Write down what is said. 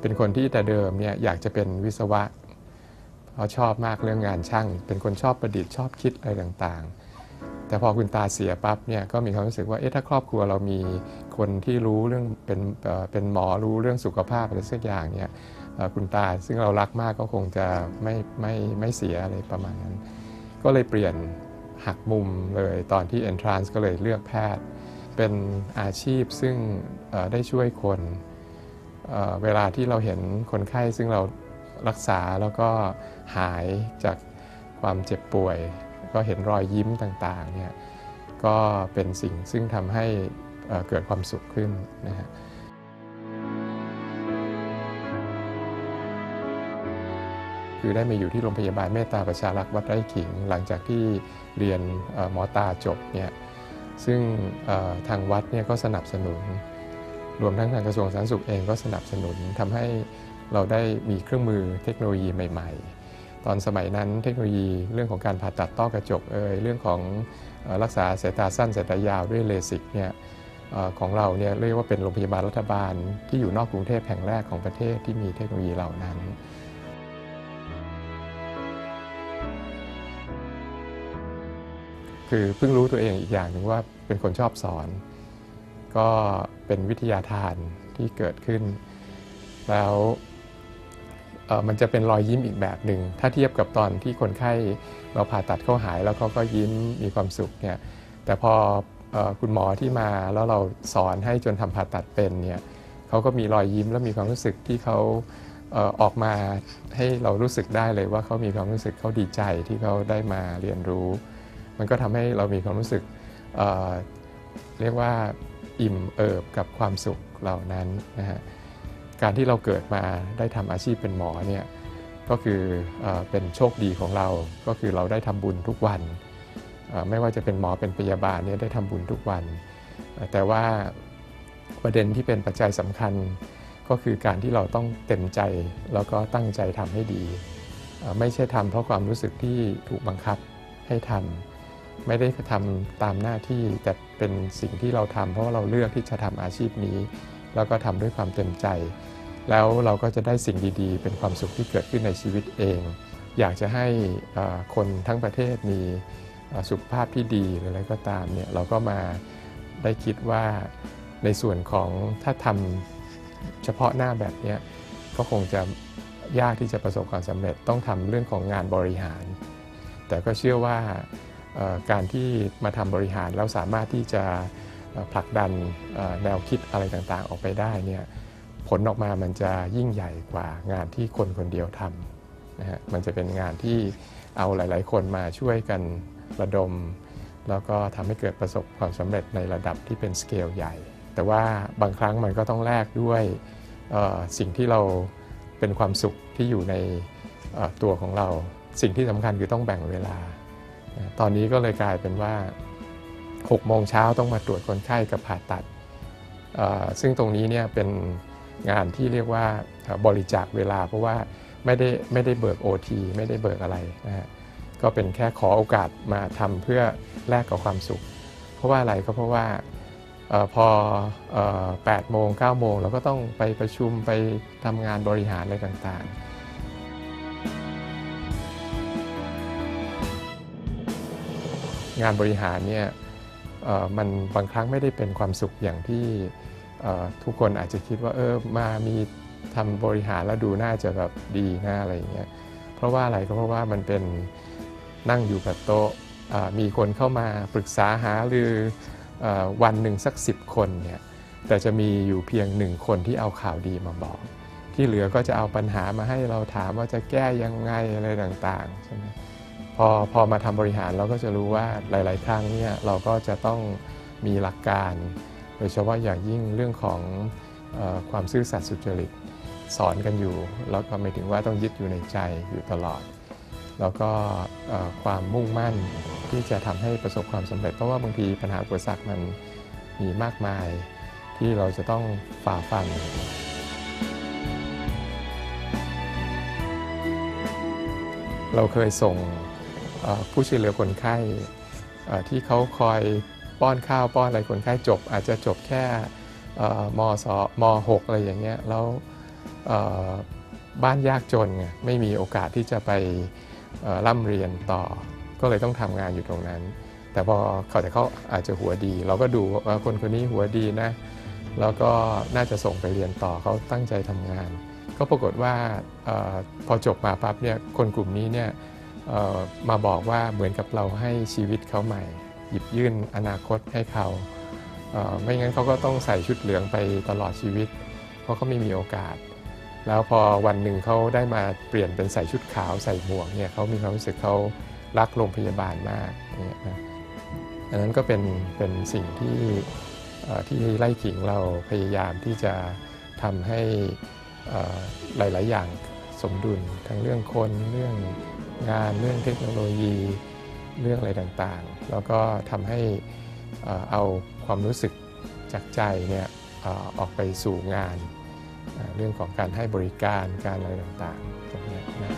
เป็นคนที่แต่เดิมเนี่ยอยากจะเป็นวิศวะ เพราะชอบมากเรื่องงานช่าง เป็นคนชอบประดิษฐ์ชอบคิดอะไรต่างๆ แต่พอคุณตาเสียปั๊บเนี่ยก็มีความรู้สึกว่าเอ๊ะถ้าครอบครัวเรามีคนที่รู้เรื่องเป็นเป็นหมอรู้เรื่องสุขภาพอะไรสักอย่างเนี่ยคุณตาซึ่งเรารักมากก็คงจะไม่ไม่ไม่เสียอะไรประมาณนั้น ก็เลยเปลี่ยนหักมุมเลยตอนที่ entrance ก็เลยเลือกแพทย์ เป็นอาชีพซึ่งได้ช่วยคน เวลาที่เราเห็นคนไข้ซึ่งเรารักษาแล้วก็หายจากความเจ็บป่วย ก็เห็นรอยยิ้มต่างๆเนี่ยก็เป็นสิ่งซึ่งทำให้เเกิดความสุขขึ้นนะฮะคือได้มาอยู่ที่โรงพยาบาลเมตตาประชารักษ์วัดไร่ขิง หลังจากที่เรียนหมอตาจบเนี่ยซึ่งทางวัดเนี่ยก็สนับสนุน รวมทั้งทางกระทรวงสาธารณสุขเองก็สนับสนุนทำให้เราได้มีเครื่องมือเทคโนโลยีใหม่ ๆ ตอนสมัยนั้นเทคโนโลยีเรื่องของการผ่าตัดต้อกระจกเอยเรื่องของรักษาสายตาสั้นสายตายาวด้วยเลสิกเนี่ยของเราเนี่ยเรียกว่าเป็นโรงพยาบาลรัฐบาลที่อยู่นอกกรุงเทพแห่งแรกของประเทศที่มีเทคโนโลยีเหล่านั้นคือเพิ่งรู้ตัวเองอีกอย่างหนึ่งว่าเป็นคนชอบสอน ก็เป็นวิทยาทานที่เกิดขึ้น แล้วมันจะเป็นรอยยิ้มอีกแบบหนึ่ง ถ้าเทียบกับตอนที่คนไข้เราผ่าตัดเขาหายแล้วเขาก็ยิ้มมีความสุขเนี่ยแต่พออคุณหมอที่มาแล้วเราสอนให้จนทำผ่าตัดเป็นเนี่ยเขาก็มีรอยยิ้มแล้วมีความรู้สึกที่เขาเออออกมาให้เรารู้สึกได้เลยว่าเขามีความรู้สึกเขาดีใจที่เขาได้มาเรียนรู้ มันก็ทำให้เรามีความรู้สึกเเรียกว่า อิ่มเอิบกับความสุขเหล่านั้นนะฮะการที่เราเกิดมาได้ทำอาชีพเป็นหมอเนี่ยก็คือเอเป็นโชคดีของเรา ก็คือเราได้ทำบุญทุกวัน ไม่ว่าจะเป็นหมอเป็นพยาบาลเนี่ยได้ทำบุญทุกวัน แต่ว่าประเด็นที่เป็นปัจจัยสำคัญ ก็คือการที่เราต้องเต็มใจแล้วก็ตั้งใจทำให้ดี ไม่ใช่ทำเพราะความรู้สึกที่ถูกบังคับให้ทำ ไม่ได้ทำตามหน้าที่ แต่เป็นสิ่งที่เราทำเพราะว่าเราเลือกที่จะทำอาชีพนี้ แล้วก็ทำด้วยความเต็มใจ แล้วเราก็จะได้สิ่งดีๆ เป็นความสุขที่เกิดขึ้นในชีวิตเอง อยากจะให้คนทั้งประเทศมีสุขภาพที่ดีหรืออะไรก็ตามเนี่ยเราก็มาได้คิดว่าในส่วนของถ้าทำเฉพาะหน้าแบบเนี้ยก็คงจะยากที่จะประสบความสำเร็จต้องทำเรื่องของงานบริหาร แต่ก็เชื่อว่า การที่มาทำบริหารแล้วสามารถที่จะผลักดันแนวคิดอะไรต่างๆ ออกไปได้เนี่ยผลออกมามันจะยิ่งใหญ่กว่างานที่คนคนเดียวทำนะฮะมันจะเป็นงานที่เอาหลาย ๆ คนมาช่วยกันระดม แล้วก็ทำให้เกิดประสบความสำเร็จในระดับที่เป็นสเกลใหญ่ แต่ว่าบางครั้งมันก็ต้องแลกด้วยสิ่งที่เราเป็นความสุขที่อยู่ในตัวของเรา สิ่งที่สำคัญคือต้องแบ่งเวลา ตอนนี้ก็เลยกลายเป็นว่า6โมงเช้าต้องมาตรวจคนไข้กับผ่าตัด ซึ่งตรงนี้เนี่ยเป็นงานที่เรียกว่าบริจาคเวลา เพราะว่าไม่ได้ไม่ได้เบิก OT ไม่ได้เบิกอะไรนะฮะก็เป็นแค่ขอโอกาสมาทำเพื่อแลกกับความสุข เพราะว่าอะไรก็เพราะว่าออพอออ8โมง9โมงเราก็ต้องไปประชุมไปทำงานบริหารอะไรต่างๆ งานบริหารเนี่ยมันบางครั้งไม่ได้เป็นความสุขอย่างที่ทุกคนอาจจะคิดว่าเออมามีทำบริหารแล้วดูน่าจะแบบดีนะอะไรอย่างเงี้ยเพราะว่าอะไรก็เพราะว่ามันเป็นนั่งอยู่กับโต๊ะมีคนเข้ามาปรึกษาหาหรืออวันหนึ่งสัก 10 คนเนี่ยแต่จะมีอยู่เพียงหนึ่งคนที่เอาข่าวดีมาบอก ที่เหลือก็จะเอาปัญหามาให้เราถามว่าจะแก้ยังไงอะไรต่างๆใช่ไหม พอพอมาทำบริหารเราก็จะรู้ว่าหลาย ๆ ครั้งเนี่ยเราก็จะต้องมีหลักการ โดยเฉพาะอย่างยิ่งเรื่องของออความซื่อสัตย์สุจริตสอนกันอยู่ แล้วก็หมายถึงว่าต้องยึดอยู่ในใจอยู่ตลอด แล้วก็ความมุ่งมั่นที่จะทำให้ประสบความสำเร็จ เพราะว่าบางทีปัญหาอุปสรรคมันมีมากมายที่เราจะต้องฝ่าฟันเราเคยส่ง ผู้ช่วยเหลือคนไข้ที่เขาคอยป้อนข้าวป้อนอะไรคนไข้จบ อาจจะจบแค่มสมหกอะไรอย่างเงี้ยแล้วบ้านยากจนไงไม่มีโอกาสที่จะไปร่ำเรียนต่อ ก็เลยต้องทำงานอยู่ตรงนั้น แต่พอเขาแต่เขาอาจจะหัวดี เราก็ดูว่าคนคนนี้หัวดีนะ แล้วก็น่าจะส่งไปเรียนต่อเขาตั้งใจทำงาน ก็ปรากฏว่าออพอจบมาปั๊บเนี่ยคนกลุ่มนี้เนี่ย มาบอกว่าเหมือนกับเราให้ชีวิตเขาใหม่ หยิบยื่นอนาคตให้เขาไม่งั้นเขาก็ต้องใส่ชุดเหลืองไปตลอดชีวิต เพราะเขาไม่มีโอกาส แล้วพอวันหนึ่งเขาได้มาเปลี่ยนเป็นใส่ชุดขาวใส่หมวกเนี่ยเขามีความรู้สึกเขารักโรงพยาบาลมากเนี่ยนะอันนั้นก็เป็นเป็นสิ่งที่ที่ไล่ขิงเราพยายามที่จะทำให้หลาย ๆ อย่างสมดุลทั้งเรื่องคนเรื่อง งานเรื่องเทคโนโลยีเรื่องอะไรต่างๆ แล้วก็ทำให้เอาความรู้สึกจากใจเนี่ยออกไปสู่งาน เรื่องของการให้บริการการอะไรต่างๆตรงนี้นะ